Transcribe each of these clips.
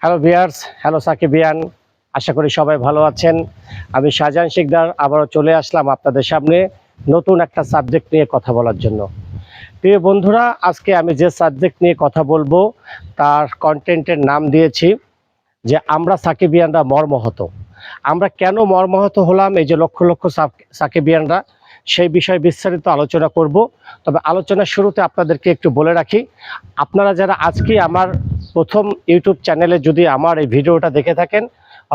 Hello বিয়ার্স hello সাকিবিয়ান আশা করি সবাই ভালো আছেন। আমি শাহজাহান শিকদার। আবারও চলে আসলাম আপনাদের সামনে নতুন একটা সাবজেক্ট নিয়ে কথা বলার জন্য। প্রিয় বন্ধুরা, আজকে আমি যে সাবজেক্ট নিয়ে কথা বলব, তার কন্টেন্টের নাম দিয়েছি যে, আমরা সাকিবিয়ানরা মর্মহত। আমরা কেন মর্মাহত হলাম? এই যে লক্ষ লক্ষ সাক- সাকিবিয়ানরা সেই বিষয়ে বিস্তারিত আলোচনা করব। তবে আলোচনার শুরুতে আপনাদেরকে একটু বলে রাখি, আপনারা যারা আজকে আমার প্রথম ইউটিউব চ্যানেলে যদি আমার এই ভিডিওটা দেখে থাকেন,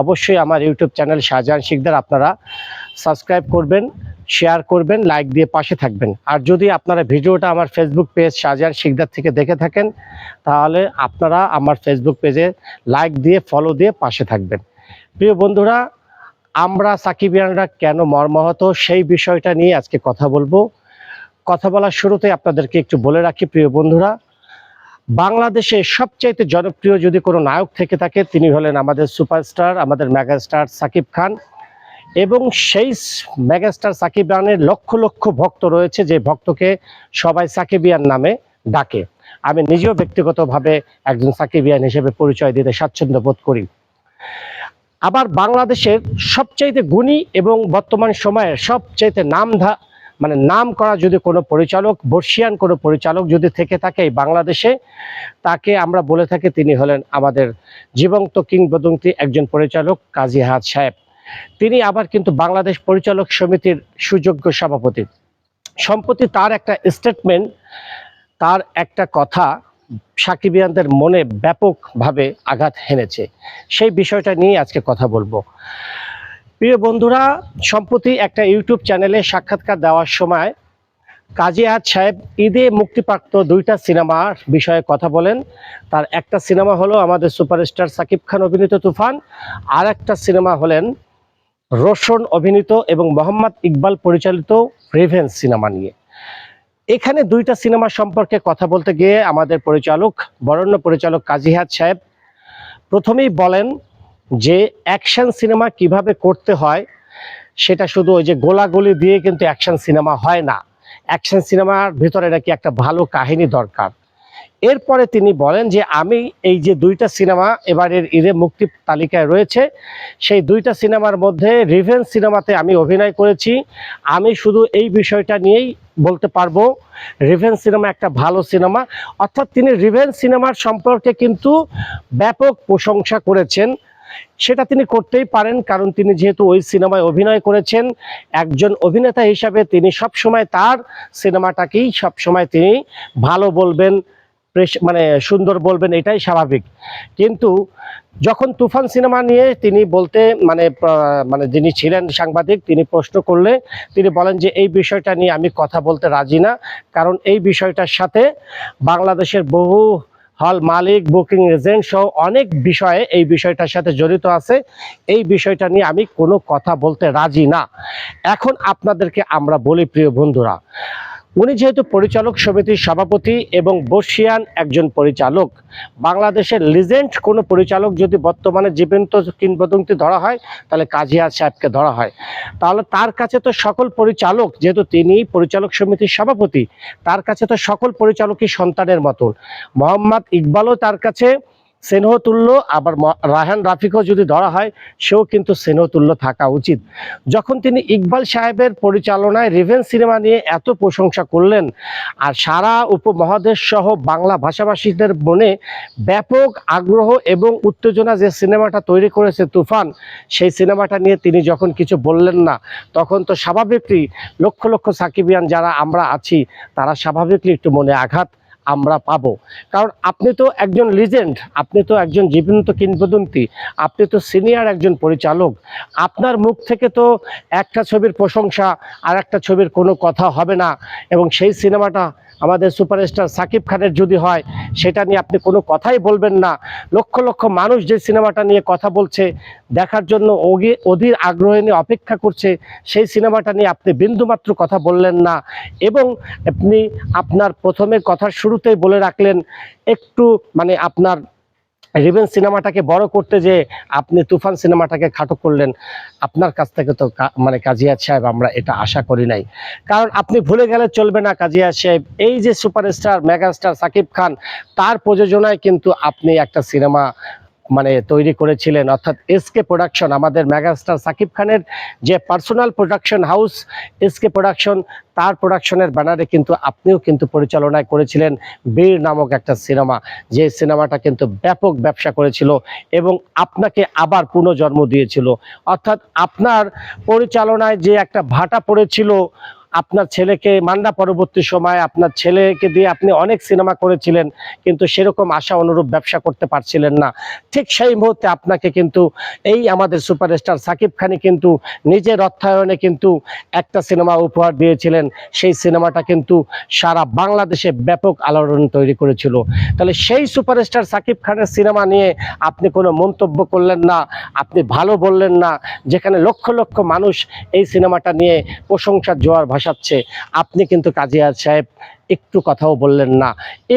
অবশ্যই আমার ইউটিউব চ্যানেল শাহজাহান শিকদার আপনারা সাবস্ক্রাইব করবেন, শেয়ার করবেন, লাইক দিয়ে পাশে থাকবেন। আর যদি আপনারা ভিডিওটা আমার ফেসবুক পেজ শাহজাহান শিকদার থেকে দেখে থাকেন, তাহলে আপনারা আমার ফেসবুক পেজে লাইক দিয়ে ফলো দিয়ে পাশে থাকবেন। প্রিয় বন্ধুরা, আমরা সাকিবিয়ানরা কেন মর্মাহত সেই বিষয়টা নিয়ে আজকে কথা বলব। কথা বলার শুরুতে আপনাদেরকে একটু বলে রাখি, প্রিয় বন্ধুরা বাংলাদেশে সবচাইতে জনপ্রিয় যদি কোনো নায়ক থেকে থাকে, তিনি হলেন আমাদের সুপারস্টার, আমাদের মেগাস্টার সাকিব খান। এবং সেই মেগাস্টার সাকিব খানের লক্ষ লক্ষ ভক্ত রয়েছে যে ভক্তকে সবাই সাকিবিয়ান নামে ডাকে। আমি নিজেও ব্যক্তিগতভাবে একজন সাকিবিয়ান হিসেবে পরিচয় দিতে স্বাচ্ছন্দ্য বোধ করি। আবার বাংলাদেশের সবচাইতে গুণী এবং বর্তমান সময়ের সবচাইতে নাম ধা- মানে নাম করা যদি কোনো পরিচালক, বর্ষিয়ান কোনো পরিচালক যদি থেকে থাকে এই বাংলাদেশে, তাকে আমরা বলে থাকি তিনি হলেন আমাদের জীবন্ত কিংবদন্তি একজন পরিচালক কাজী হাত সাহেব। তিনি আবার কিন্তু বাংলাদেশ পরিচালক সমিতির সুযোগ্য সভাপতি। সম্প্রতি তার একটা স্টেটমেন্ট তার একটা কথা সাকিবিয়ানদের মনে ব্যাপকভাবে আঘাত হেনেছে। সেই বিষয়টা নিয়ে আজকে কথা বলব। প্রিয় বন্ধুরা, সম্প্রতি একটা ইউটিউব চ্যানেলে সাক্ষাৎকার দেওয়ার সময় কাজী আহাদ সাহেব ঈদে মুক্তিপ্রাপ্ত দুইটা সিনেমার বিষয়ে কথা বলেন। তার একটা সিনেমা হলো আমাদের সুপারস্টার সাকিব খান অভিনীত তুফান আর একটা সিনেমা হলেন রোশন অভিনীত এবং মোহাম্মদ ইকবাল পরিচালিত রিভেন্স সিনেমা নিয়ে। এখানে দুইটা সিনেমা সম্পর্কে কথা বলতে গিয়ে আমাদের পরিচালক, বরণ্য পরিচালক কাজী হাত সাহেব প্রথমেই বলেন যে অ্যাকশন সিনেমা কীভাবে করতে হয়, সেটা শুধু ওই যে গোলাগুলি দিয়ে কিন্তু অ্যাকশন সিনেমা হয় না। অ্যাকশন সিনেমার ভিতরে নাকি একটা ভালো কাহিনী দরকার। এরপরে তিনি বলেন যে, আমি এই যে দুইটা সিনেমা এবারের ঈদে মুক্তি তালিকায় রয়েছে, সেই দুইটা সিনেমার মধ্যে রিভেন্স সিনেমাতে আমি অভিনয় করেছি। আমি শুধু এই বিষয়টা নিয়েই বলতে পারব রিভেন্স সিনেমা একটা ভালো সিনেমা অর্থাৎ তিনি রিভেন্স সিনেমার সম্পর্কে কিন্তু ব্যাপক প্রশংসা করেছেন। সেটা তিনি করতেই পারেন, কারণ তিনি যেহেতু ওই সিনেমায় অভিনয় করেছেন, একজন অভিনেতা হিসাবে তিনি সবসময় তার সিনেমাটাকেই সবসময় তিনি ভালো বলবেন মানে সুন্দর বলবেন, এটাই স্বাভাবিক। কিন্তু যখন তুফান সিনেমা নিয়ে তিনি বলতে মানে মানে যিনি ছিলেন সাংবাদিক, তিনি প্রশ্ন করলে তিনি বলেন যে, এই বিষয়টা নিয়ে আমি কথা বলতে রাজি না, কারণ এই বিষয়টার সাথে বাংলাদেশের বহু হল মালিক, বুকিং এজেন্ট সহ অনেক বিষয়ে এই বিষয়টার সাথে জড়িত আছে। এই বিষয়টা নিয়ে আমি কোনো কথা বলতে রাজি না। এখন আপনাদেরকে আমরা বলি, প্রিয় বন্ধুরা উনি যেহেতু পরিচালক সমিতির সভাপতি এবং বর্ষিয়ান একজন পরিচালক, বাংলাদেশের লিজেন্ড কোনো পরিচালক যদি বর্তমানে জীবন্ত কিংবদন্তি ধরা হয়, তাহলে কাজিয়া সাহেবকে ধরা হয়। তাহলে তার কাছে তো সকল পরিচালক, যেহেতু তিনি পরিচালক সমিতির সভাপতি, তার কাছে তো সকল পরিচালকই সন্তানের মতন। মোহাম্মদ ইকবালও তার কাছে স্নেহতুল্য, আবার রায়হান রাফিকও যদি ধরা হয়, সেও কিন্তু স্নেহতুল্য থাকা উচিত। যখন তিনি ইকবাল সাহেবের পরিচালনায় রিভেন সিনেমা নিয়ে এত প্রশংসা করলেন, আর সারা উপমহাদেশ সহ বাংলা ভাষাভাষীদের মনে ব্যাপক আগ্রহ এবং উত্তেজনা যে সিনেমাটা তৈরি করেছে তুফান, সেই সিনেমাটা নিয়ে তিনি যখন কিছু বললেন না, তখন তো স্বাভাবিকই লক্ষ লক্ষ সাকিবিয়ান যারা আমরা আছি, তারা স্বাভাবিকই একটু মনে আঘাত আমরা পাবো। কারণ আপনি তো একজন লিজেন্ড আপনি তো একজন জীবন্ত কিংবদন্তি, আপনি তো সিনিয়র একজন পরিচালক। আপনার মুখ থেকে তো একটা ছবির প্রশংসা আর একটা ছবির কোনো কথা হবে না। এবং সেই সিনেমাটা আমাদের সুপারস্টার সাকিব খানের যদি হয়, সেটা নিয়ে আপনি কোনো কথাই বলবেন না। লক্ষ লক্ষ মানুষ যে সিনেমাটা নিয়ে কথা বলছে, দেখার জন্য অধীর আগ্রহে নিয়ে অপেক্ষা করছে, সেই সিনেমাটা নিয়ে আপনি বিন্দুমাত্র কথা বললেন না। এবং আপনি আপনার প্রথমে কথার শুরুতেই বলে রাখলেন, একটু মানে আপনার রিভেন সিনেমাটাকে বড় করতে যে আপনি তুফান সিনেমাটাকে খাটো করলেন, আপনার কাছ থেকে তো মানে কাজিয়া সাহেব, আমরা এটা আশা করি নাই। কারণ আপনি ভুলে গেলে চলবে না কাজিয়াত সাহেব। এই যে সুপারস্টার, মেগাস্টার সাকিব খান, তার প্রযোজনায় কিন্তু আপনি একটা সিনেমা মানে তৈরি করেছিলেন। অর্থাৎ এসকে প্রোডাকশন, আমাদের মেগাস্টার সাকিব খানের যে personal production house SK production, তার প্রোডাকশনের ব্যানারে কিন্তু আপনিও কিন্তু পরিচালনায় করেছিলেন বীর নামক একটা সিনেমা। যে সিনেমাটা কিন্তু ব্যাপক ব্যবসা করেছিল এবং আপনাকে আবার পুনর্জন্ম দিয়েছিল। অর্থাৎ আপনার পরিচালনায় যে একটা ভাটা পড়েছিল আপনার ছেলেকে মান্না পরবর্তী সময় আপনার ছেলেকে দিয়ে আপনি অনেক সিনেমা করেছিলেন, কিন্তু সেরকম আশা অনুরূপ ব্যবসা করতে পারছিলেন না। ঠিক সেই মুহূর্তে আপনাকে কিন্তু এই আমাদের সুপারস্টার সাকিব খানই কিন্তু নিজের অর্থায়নে কিন্তু একটা সিনেমা উপহার দিয়েছিলেন। সেই সিনেমাটা কিন্তু সারা বাংলাদেশে ব্যাপক আলোড়ন তৈরি করেছিল। তাহলে সেই সুপারস্টার সাকিব খানের সিনেমা নিয়ে আপনি কোনো মন্তব্য করলেন না, আপনি ভালো বললেন না, যেখানে লক্ষ লক্ষ মানুষ এই সিনেমাটা নিয়ে প্রশংসার জোয়ার ভাসাচ্ছে আপনি কিন্তু কাজিয়ার সাহেব একটু কথাও বললেন না,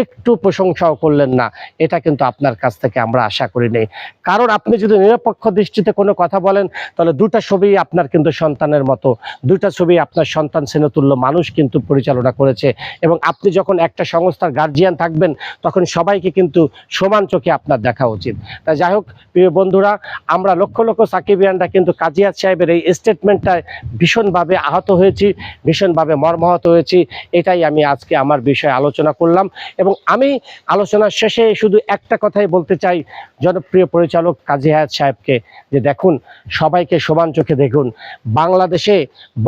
একটু প্রশংসাও করলেন না, এটা কিন্তু আপনার কাছ থেকে আমরা আশা করি নেই। কারণ আপনি যদি নিরপেক্ষ দৃষ্টিতে কোনো কথা বলেন, তাহলে দুটা ছবি আপনার কিন্তু সন্তানের মতো, দুটা ছবি আপনার সন্তান সেনতুল্য মানুষ কিন্তু পরিচালনা করেছে। এবং আপনি যখন একটা সংস্থার গার্জিয়ান থাকবেন, তখন সবাইকে কিন্তু সমান চোখে আপনার দেখা উচিত। তাই যাই হোক, প্রিয় বন্ধুরা, আমরা লক্ষ লক্ষ সাকিবিয়ানরা কিন্তু কাজিয়াত সাহেবের এই স্টেটমেন্টটায় ভীষণভাবে আহত হয়েছি, ভীষণভাবে মর্মাহত হয়েছি, এটাই আমি আজকে আমার বিষয়ে আলোচনা করলাম এবং আমি আলোচনার শেষে শুধু একটা কথাই বলতে চাই, জনপ্রিয় পরিচালক কাজী হায়াত সাহেবকে, যে দেখুন, সবাইকে সমান চোখে দেখুন। বাংলাদেশে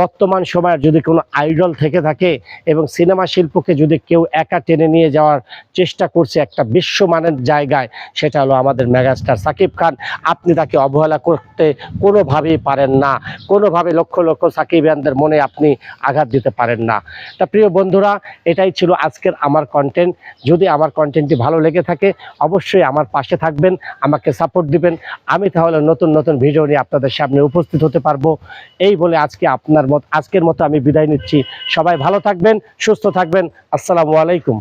বর্তমান সময়ের যদি কোনো আইডল থেকে থাকে এবং সিনেমা শিল্পকে যদি কেউ একা টেনে নিয়ে যাওয়ার চেষ্টা করছে একটা বিশ্বমানের জায়গায়, সেটা হলো আমাদের মেগাস্টার সাকিব খান। আপনি তাকে অবহেলা করতে কোনোভাবেই পারেন না। কোনোভাবে লক্ষ লক্ষ সাকিবিয়ানদের মনে আপনি আঘাত দিতে পারেন না। তা প্রিয় বন্ধুরা এটাই ছিল আজকের আমার কন্টেন্ট যদি আমার কন্টেন্টটি ভালো লেগে থাকে, অবশ্যই আমার পাশে থাকবেন, আমাকে সাপোর্ট দিবেন। আমি তাহলে নতুন নতুন ভিডিও নিয়ে আপনাদের সামনে উপস্থিত হতে পারব। এই বলে আজকে আপনার মত, আজকের মতো আমি বিদায় নিচ্ছি। সবাই ভালো থাকবেন, সুস্থ থাকবেন। আসসালামু আলাইকুম।